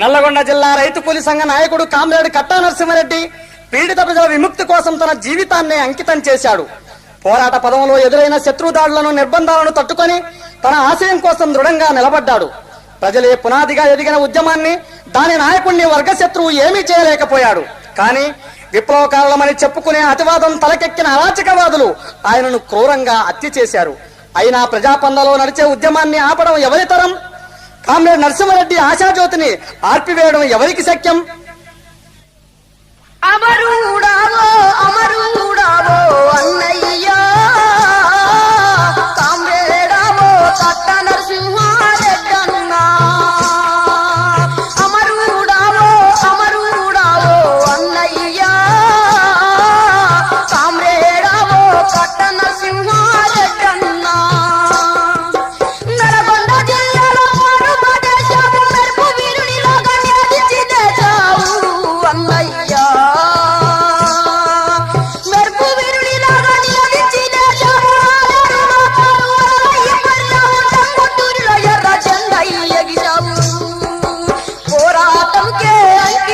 నల్లగొండ జిల్లా రైతు కూలి సంఘ నాయకుడు కామ్రేడ్ కట్టా నరసింహారెడ్డి పీడిత ప్రజల విముక్తి కోసం తన జీవితాన్ని అంకితం చేశాడు. పోరాట పదంలో ఎదురైన శత్రుదాడులను నిర్బంధాలను తట్టుకొని తన ఆశయం కోసం దృఢంగా నిలబడ్డాడు. ప్రజలే పునాదిగా ఎదిగిన ఉద్యమాన్ని దాని నాయకుణ్ణి వర్గశత్రువు ఏమీ చేయలేకపోయాడు. కానీ విప్లవకారులమని చెప్పుకునే అతివాదం తలకెక్కిన అరాచకవాదులు ఆయనను క్రూరంగా హత్య చేశారు. అయినా ప్రజాపందలో నడిచే ఉద్యమాన్ని ఆపడం ఎవరి తరం? కామ్రేడ్ నరసింహారెడ్డి ఆశాజ్యోతిని ఆర్పివేయడం ఎవరికి శక్యం?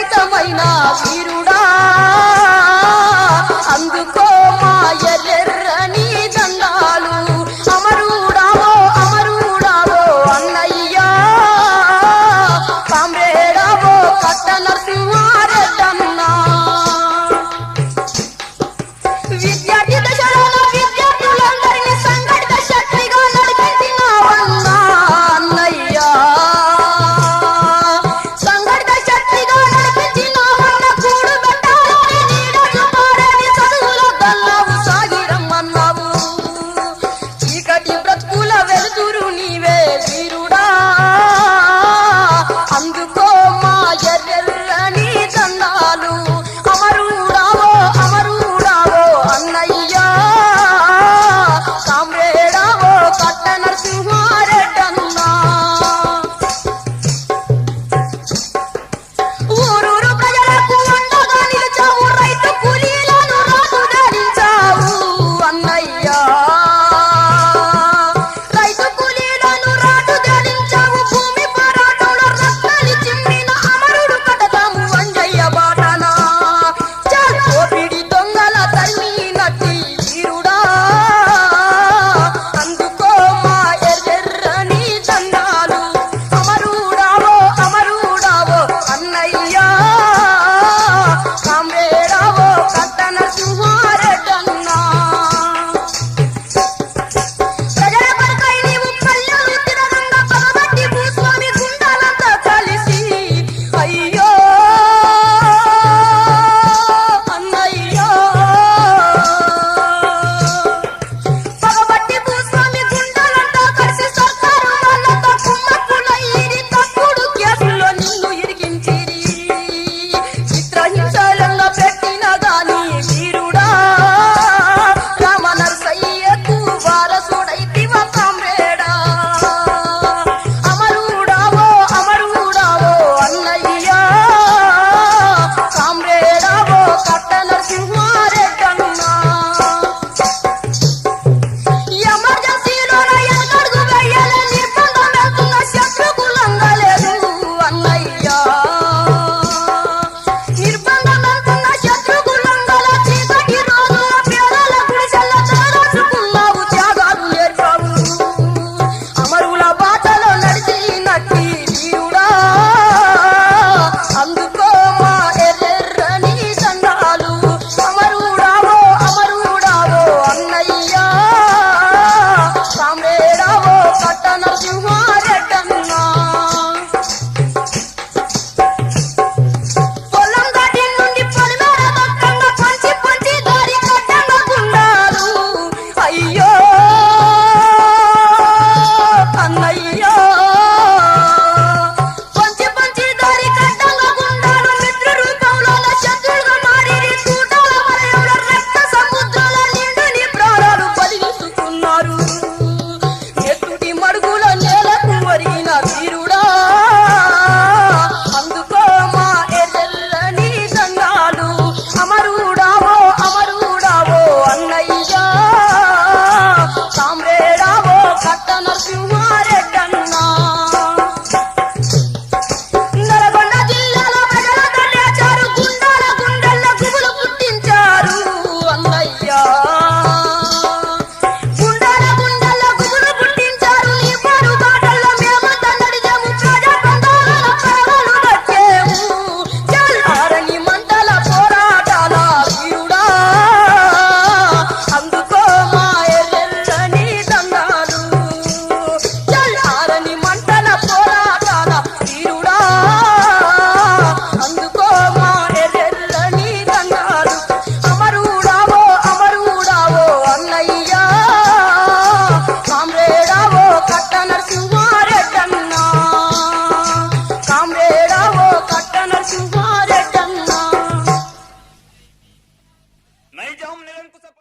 tava aí na piru.